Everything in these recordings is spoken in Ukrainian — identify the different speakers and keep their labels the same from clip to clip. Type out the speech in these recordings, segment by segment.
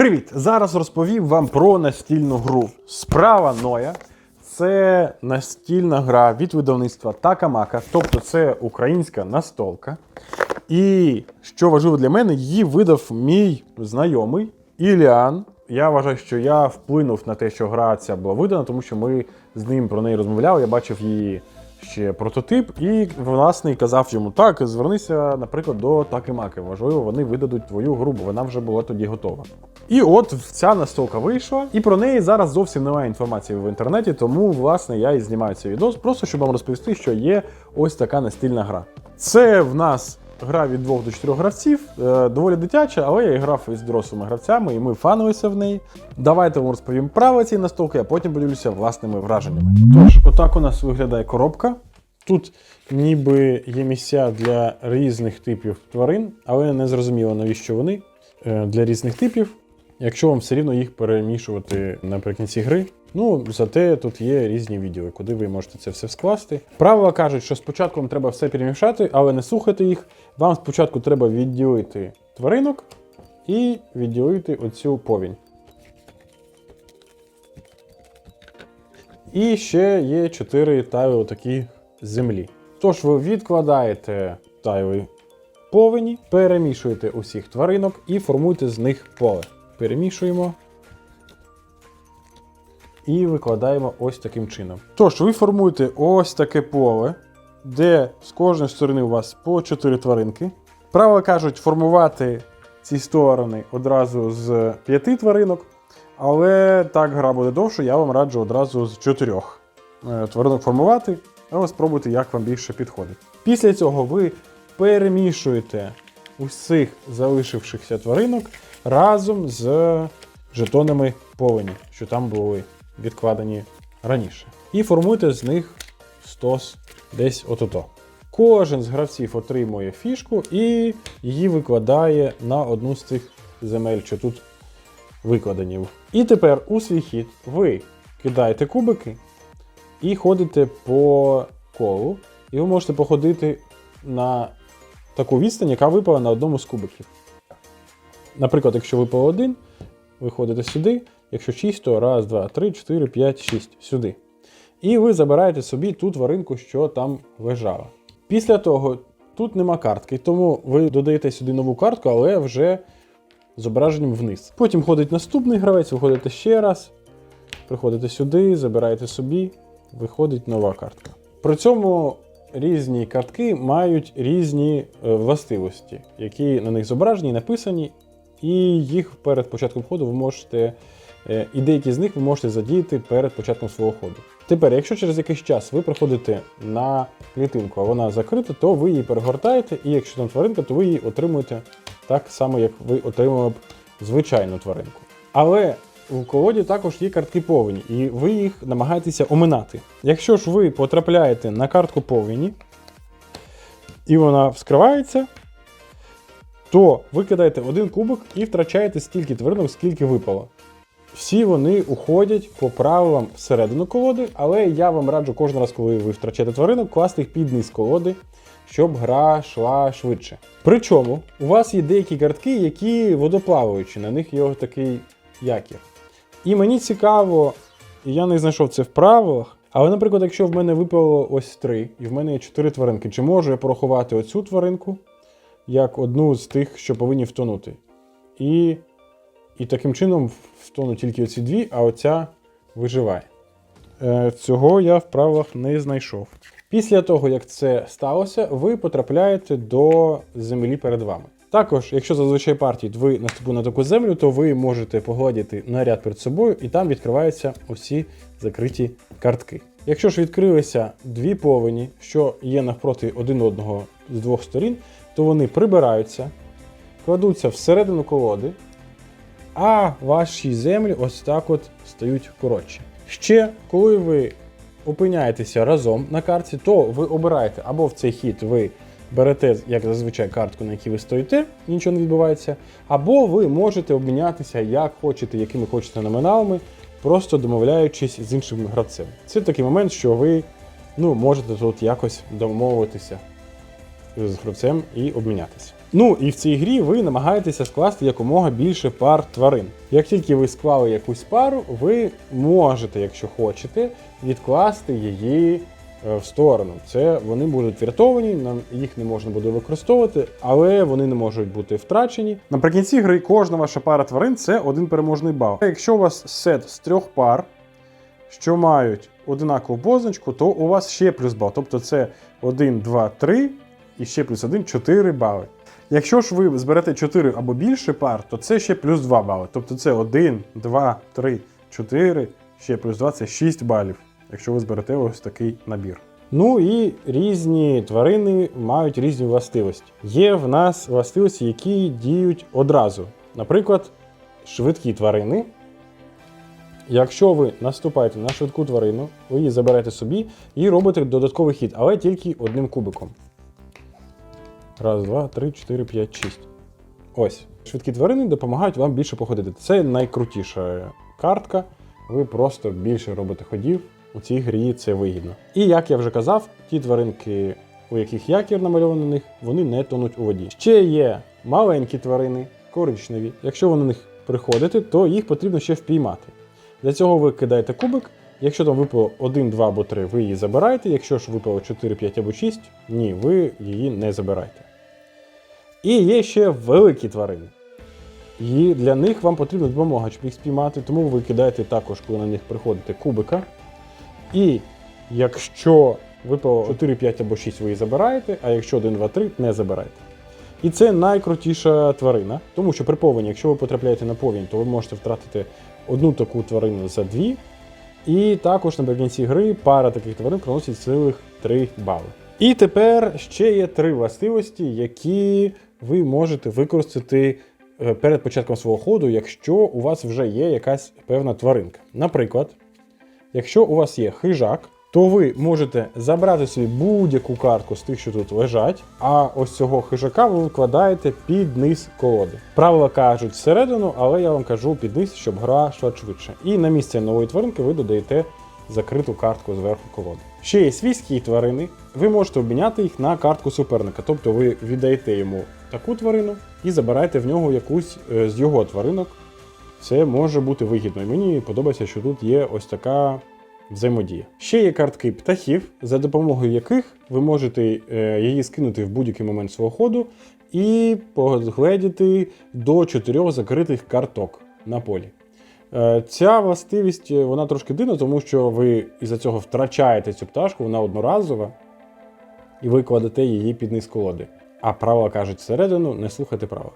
Speaker 1: Привіт! Зараз розповім вам про настільну гру. Справа Ноя це настільна гра від видавництва Такамака, тобто це українська настолка. І що важливо для мене, її видав мій знайомий Іліан. Я вважаю, що я вплинув на те, що гра ця була видана, тому що ми з ним про неї розмовляли. Я бачив її ще прототип, і власне казав йому так, звернися, наприклад, до Такимаки. Можливо, вони видадуть твою гру, бо вона вже була тоді готова. І от ця настолка вийшла, і про неї зараз зовсім немає інформації в інтернеті, тому власне я і знімаю цей відос, просто щоб вам розповісти, що є ось така настільна гра. Це в нас гра від 2 до 4 гравців, е, доволі дитяча, але я грав із дорослими гравцями, і ми фанилися в неї. Давайте вам розповім правила цієї настолки, а потім поділюся власними враженнями. Тож, отак у нас виглядає коробка. Тут ніби є місця для різних типів тварин, але не зрозуміло, навіщо вони е, для різних типів. Якщо вам все рівно їх перемішувати наприкінці гри. Ну, зате тут є різні відділи, куди ви можете це все скласти. Правила кажуть, що спочатку вам треба все перемішати, але не слухайте їх. Вам спочатку треба відділити тваринок і відділити оцю повінь. І ще є 4 тайли отакі землі. Тож ви відкладаєте тайли повені, перемішуєте усіх тваринок і формуєте з них поле. Перемішуємо і викладаємо ось таким чином. Тож, ви формуєте ось таке поле, де з кожної сторони у вас по 4 тваринки. Правила кажуть формувати ці сторони одразу з 5 тваринок, але так гра буде довше, я вам раджу одразу з 4 е, тваринок формувати, але спробуйте, як вам більше підходить. Після цього ви перемішуєте усіх залишившихся тваринок разом з жетонами повені, що там були відкладені раніше. І формуйте з них стос десь отото. Кожен з гравців отримує фішку і її викладає на одну з цих земель, що тут викладені. І тепер у свій хід ви кидаєте кубики і ходите по колу. І ви можете походити на таку відстань, яка випала на одному з кубиків. Наприклад, якщо випав один, ви ходите сюди, якщо 6, то раз, два, три, 4, 5, 6 сюди. І ви забираєте собі ту тваринку, що там лежала. Після того тут нема картки, тому ви додаєте сюди нову картку, але вже зображенням вниз. Потім ходить наступний гравець, виходите ще раз, приходите сюди, забираєте собі, виходить нова картка. При цьому різні картки мають різні е, властивості, які на них зображені, написані, і їх перед початком ходу ви можете. е, І деякі з них ви можете задіяти перед початком свого ходу. Тепер, якщо через якийсь час ви приходите на клітинку, а вона закрита, то ви її перегортаєте, і якщо там тваринка, то ви її отримуєте так само, як ви отримали б звичайну тваринку. Але у колоді також є картки повені, і ви їх намагаєтеся оминати. Якщо ж ви потрапляєте на картку повені, і вона вскривається, то ви кидаєте один кубик і втрачаєте стільки тваринок, скільки випало. Всі вони уходять по правилам всередину колоди, але я вам раджу кожен раз, коли ви втрачаєте тваринок, класти їх під низ колоди, щоб гра йшла швидше. Причому у вас є деякі картки, які водоплаваючі, на них є такий якір. І мені цікаво, і я не знайшов це в правилах. Але, наприклад, якщо в мене випало ось три, і в мене є чотири тваринки, чи можу я порахувати оцю тваринку як одну з тих, що повинні втонути? І, і таким чином втонуть тільки оці дві, а оця виживає. Е, цього я в правилах не знайшов. Після того, як це сталося, ви потрапляєте до землі перед вами. Також, якщо зазвичай партії ви наступили на таку землю, то ви можете погладити наряд перед собою, і там відкриваються усі закриті картки. Якщо ж відкрилися дві повені, що є навпроти один одного з двох сторін, то вони прибираються, кладуться всередину колоди, а ваші землі ось так от стають коротші. Ще, коли ви опиняєтеся разом на карті, то ви обираєте або в цей хід ви берете, як зазвичай, картку, на якій ви стоїте, нічого не відбувається, або ви можете обмінятися як хочете, якими хочете номіналами, просто домовляючись з іншим гравцем. Це такий момент, що ви ну, можете тут якось домовитися з гравцем і обмінятися. Ну і в цій грі ви намагаєтеся скласти якомога більше пар тварин. Як тільки ви склали якусь пару, ви можете, якщо хочете, відкласти її е, в сторону. Це вони будуть врятовані, їх не можна буде використовувати, але вони не можуть бути втрачені. Наприкінці гри кожна ваша пара тварин це один переможний бал. Якщо у вас сет з трьох пар, що мають одинакову позначку, то у вас ще плюс бал. Тобто це 1, 2, 3 і ще плюс 1, 4 бали. Якщо ж ви зберете 4 або більше пар, то це ще плюс 2 бали. Тобто це 1, 2, 3, 4, ще плюс 2 це 6 балів, якщо ви зберете ось такий набір. Ну і різні тварини мають різні властивості. Є в нас властивості, які діють одразу. Наприклад, швидкі тварини. Якщо ви наступаєте на швидку тварину, ви її заберете собі і робите додатковий хід, але тільки одним кубиком. Раз, два, три, чотири, п'ять, шість. Ось. Швидкі тварини допомагають вам більше походити. Це найкрутіша картка. Ви просто більше робите ходів. У цій грі це вигідно. І як я вже казав, ті тваринки, у яких якір намальований на них, вони не тонуть у воді. Ще є маленькі тварини, коричневі. Якщо ви на них приходите, то їх потрібно ще впіймати. Для цього ви кидаєте кубик. Якщо там випало 1, 2 або 3, ви її забираєте. Якщо ж випало 4, 5 або 6, ні, ви її не забираєте. І є ще великі тварини. І для них вам потрібна допомога, щоб їх спіймати, тому ви кидаєте також, коли на них приходите, кубика. І якщо випало 4, 5 або 6, ви її забираєте, а якщо 1, 2, 3, не забираєте. І це найкрутіша тварина, тому що при повені, якщо ви потрапляєте на повінь, то ви можете втратити одну таку тварину за дві. І також наприкінці гри пара таких тварин приносить цілих 3 бали. І тепер ще є три властивості, які ви можете використати е, перед початком свого ходу, якщо у вас вже є якась певна тваринка. Наприклад, якщо у вас є хижак, то ви можете забрати собі будь-яку картку з тих, що тут лежать, а ось цього хижака ви викладаєте під низ колоди. Правила кажуть всередину, але я вам кажу під низ, щоб гра йшла швидше. І на місце нової тваринки ви додаєте закриту картку зверху колоди. Ще є свійські тварини. Ви можете обміняти їх на картку суперника, тобто ви віддаєте йому таку тварину і забираєте в нього якусь е, з його тваринок. Це може бути вигідно. І мені подобається, що тут є ось така взаємодія. Ще є картки птахів, за допомогою яких ви можете е, її скинути в будь-який момент свого ходу і погледіти до чотирьох закритих карток на полі. Е, Ця властивість вона трошки дивна, тому що ви із-за цього втрачаєте цю пташку, вона одноразова, і ви кладете її під низ колоди. А правила кажуть всередину, не слухайте правила.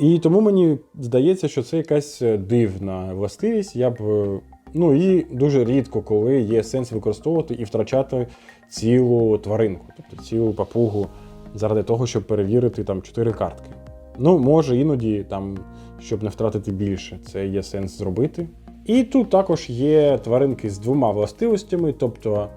Speaker 1: І тому мені здається, що це якась е, дивна властивість. Я б. е, Ну і дуже рідко, коли є сенс використовувати і втрачати цілу тваринку, тобто цілу папугу, заради того, щоб перевірити там чотири картки. Ну, може, іноді там, щоб не втратити більше, це є сенс зробити. І тут також є тваринки з двома властивостями, тобто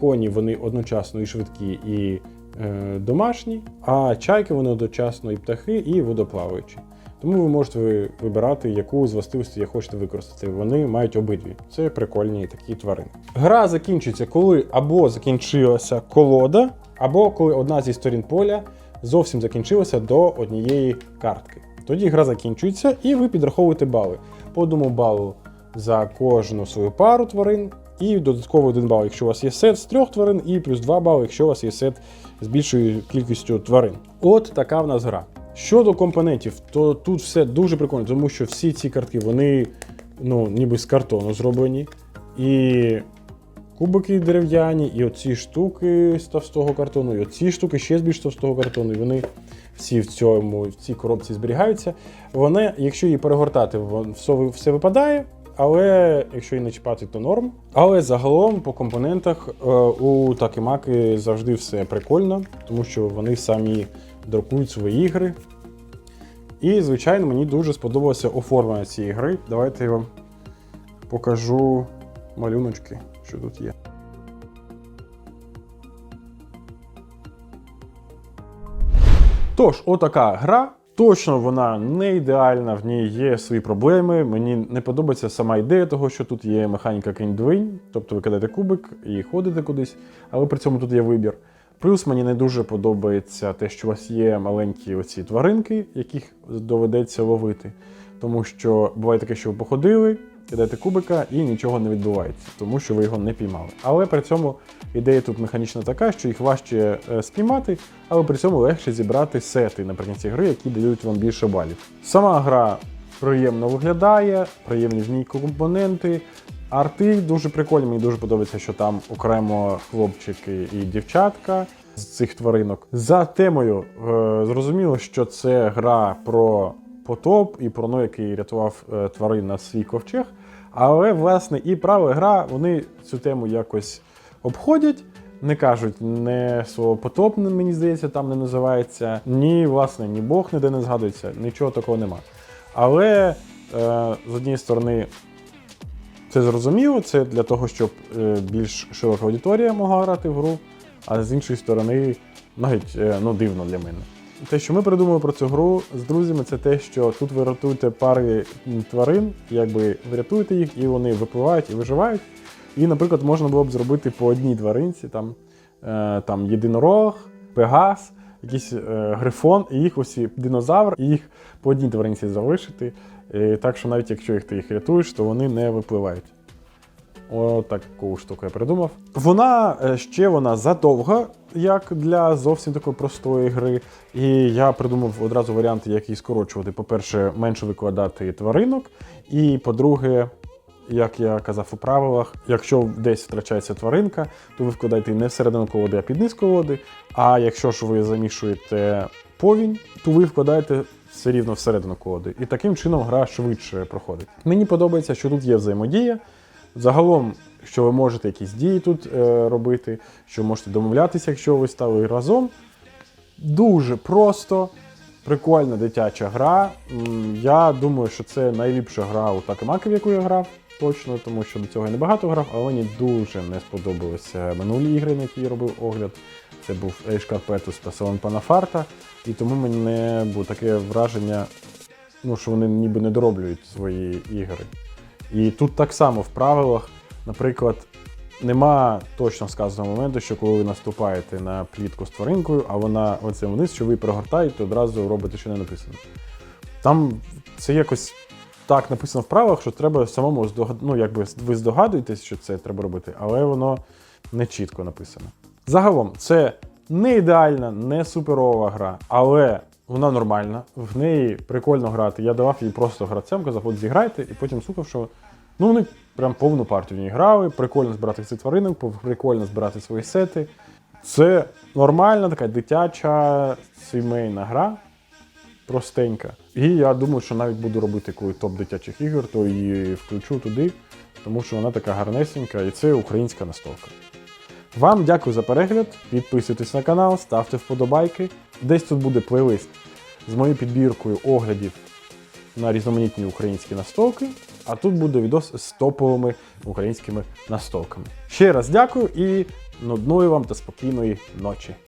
Speaker 1: коні вони одночасно і швидкі, і е, домашні, а чайки вони одночасно і птахи, і водоплаваючі. Тому ви можете вибирати, яку з властивостей хочете використати. Вони мають обидві. Це прикольні такі тварини. Гра закінчується, коли або закінчилася колода, або коли одна зі сторін поля зовсім закінчилася до однієї картки. Тоді гра закінчується, і ви підраховуєте бали. По одному балу за кожну свою пару тварин, і додатково один бал, якщо у вас є сет з трьох тварин, і плюс 2 бали, якщо у вас є сет з більшою кількістю тварин. От така в нас гра. Щодо компонентів, то тут все дуже прикольно, тому що всі ці картки, вони ну, ніби з картону зроблені. І кубики дерев'яні, і оці штуки з товстого картону, і оці штуки ще з більш товстого картону, і вони всі в цьому в цій коробці зберігаються. Вони, якщо її перегортати, все випадає. Але якщо її не чіпати, то норм. Але загалом по компонентах е, у Такемаки завжди все прикольно, тому що вони самі друкують свої ігри. І, звичайно, мені дуже сподобалося оформлення цієї гри. Давайте я вам покажу малюночки, що тут є. Тож, отака гра. Точно вона не ідеальна, в ній є свої проблеми. Мені не подобається сама ідея того, що тут є механіка кінь-двинь, тобто ви кидаєте кубик і ходите кудись, але при цьому тут є вибір. Плюс мені не дуже подобається те, що у вас є маленькі оці тваринки, яких доведеться ловити. Тому що буває таке, що ви походили, кидаєте кубика і нічого не відбувається, тому що ви його не піймали. Але при цьому ідея тут механічна така, що їх важче е, спіймати, але при цьому легше зібрати сети наприкінці гри, які дають вам більше балів. Сама гра приємно виглядає, приємні в ній компоненти. Арти дуже прикольні, мені дуже подобається, що там окремо хлопчики і дівчатка з цих тваринок. За темою е, зрозуміло, що це гра про потоп і про ну, який рятував е, тварин на свій ковчег. Але, власне, і права гра, вони цю тему якось обходять. Не кажуть не слово потоп, мені здається, там не називається. Ні, власне, ні Бог ніде не згадується, нічого такого нема. Але е, з однієї сторони, це зрозуміло, це для того, щоб е, більш широка аудиторія могла грати в гру, а з іншої сторони, навіть е, ну, дивно для мене. Те, що ми придумали про цю гру з друзями, це те, що тут ви рятуєте пари тварин, якби ви рятуєте їх, і вони випливають і виживають. І, наприклад, можна було б зробити по одній тваринці, там, е, там єдинорог, пегас, якийсь е, грифон, і їх усі динозавр, і їх по одній тваринці залишити. Е, так що навіть якщо їх ти їх рятуєш, то вони не випливають. О, таку штуку я придумав. Вона е, ще вона задовга, як для зовсім такої простої гри. І я придумав одразу варіанти, як її скорочувати. По-перше, менше викладати тваринок. І по-друге, як я казав у правилах, якщо десь втрачається тваринка, то ви вкладаєте не всередину колоди, а під низ колоди. А якщо ж ви замішуєте повінь, то ви вкладаєте все рівно всередину колоди. І таким чином гра швидше проходить. Мені подобається, що тут є взаємодія. Загалом, що ви можете якісь дії тут е, робити, що можете домовлятися, якщо ви стали разом. Дуже просто, прикольна дитяча гра. Я думаю, що це найліпша гра у Такемаки, в яку я грав. Точно, тому що до цього я небагато грав, але мені дуже не сподобалися минулі ігри, на які я робив огляд. Це був Age Carpetus та Селон Панафарта. І тому мене було таке враження, ну, що вони ніби не дороблюють свої ігри. І тут так само в правилах, наприклад, нема точно сказаного моменту, що коли ви наступаєте на плітку з тваринкою, а вона оце вниз, що ви прогортаєте, одразу робите, що не написано. Там це якось так написано в правилах, що треба самому здогад... ну, якби ви здогадуєтесь, що це треба робити, але воно не чітко написано. Загалом, це не ідеальна, не суперова гра, але вона нормальна, в неї прикольно грати. Я давав їй просто гравцям, казав, от зіграйте, і потім слухав, що ну вони прям повну партію в ній грали, прикольно збирати ці тваринок, прикольно збирати свої сети. Це нормальна така дитяча сімейна гра, простенька. І я думаю, що навіть буду робити коли топ дитячих ігор, то її включу туди, тому що вона така гарнесенька, і це українська настолка. Вам дякую за перегляд. Підписуйтесь на канал, ставте вподобайки. Десь тут буде плейлист з моєю підбіркою оглядів на різноманітні українські настолки. А тут буде відос з топовими українськими настолками. Ще раз дякую і нудної вам та спокійної ночі.